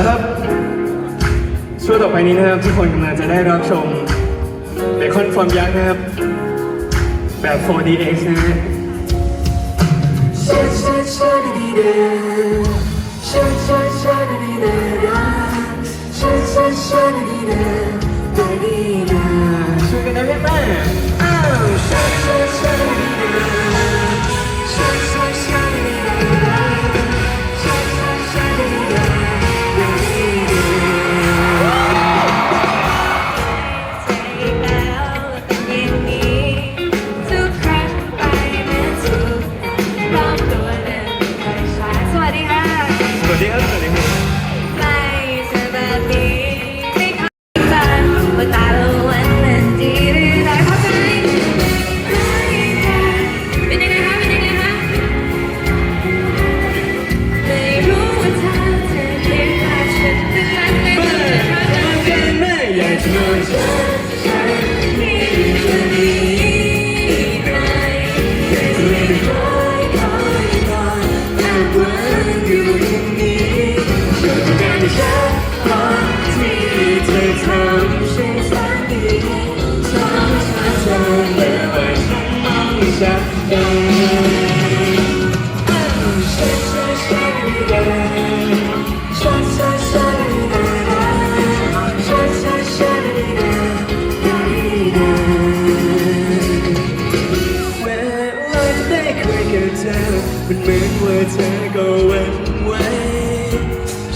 แล้วครับ ช่วงต่อไปนี้นะครับทุกคนกำลังจะได้รับชมเบคอนฟอร์มยักษ์นะครับ แบบ 4DX นะฮะ มันเหมือนว่าเธอก็หวันไหว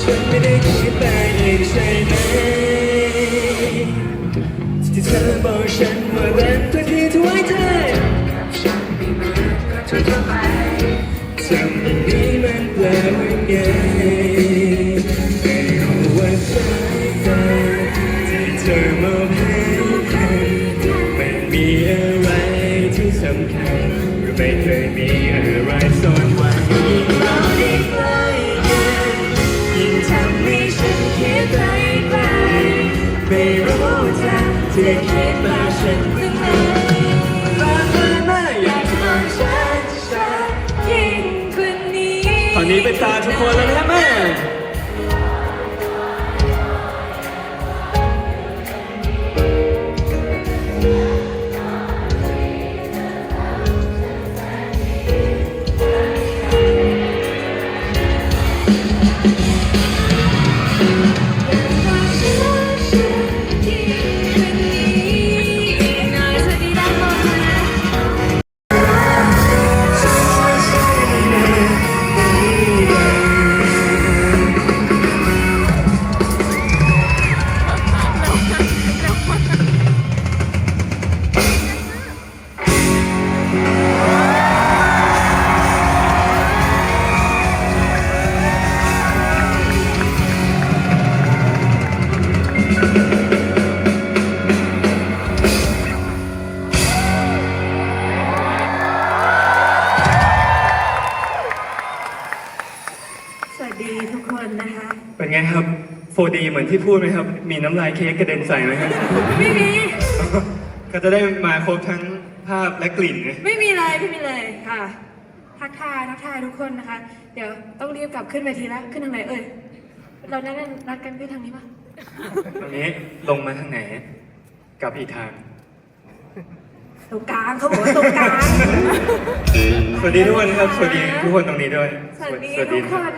ฉันไม่ได้คิดไปเองใช่ไหมที่เธอบอกฉันว่ารักทันทีที่ไว้ใจทำอย่างนี้มันแปลว่าไงไม่รู้ว่าใจเธอที่เธอมอให้กันมันมีอะไรที่สำคัญหรือไม่เคยมีอะไรซ่อนไว้เราได้ใกล้กันยิ่งทำให้ฉันคิดไปไกลไม่รู้จะจะคิดว่าฉัน นนี้เป็นตาทุกคนแล้วนะครับแม่ วัสดีทุกคนนะคะ เป็นไงครับ 4D เหมือนที่พูดไหมครับ มีน้ำลายเค้กกระเด็นใส่ไหมครับ ไม่มี ก็จะได้มาครบทั้งภาพและกลิ่นนะไม่มีเลยไม่มีเลยค่ะ ทักทายทักทายทุกคนนะคะ เดี๋ยวต้องรีบกลับขึ้นเวทีแล้ว ขึ้นทางไหนเอ่ย เรานัดกันนัดกันขึ้นทางนี้ปะตอนนี้ลงมาทางไหน กลับอีกทาง ตรงกลางเขาบอกว่าตรงกลาง สวัสดีทุกคนครับ สวัสดีทุกคนตรงนี้ด้วย สวัสดีสวัสทุดีกนะคครับน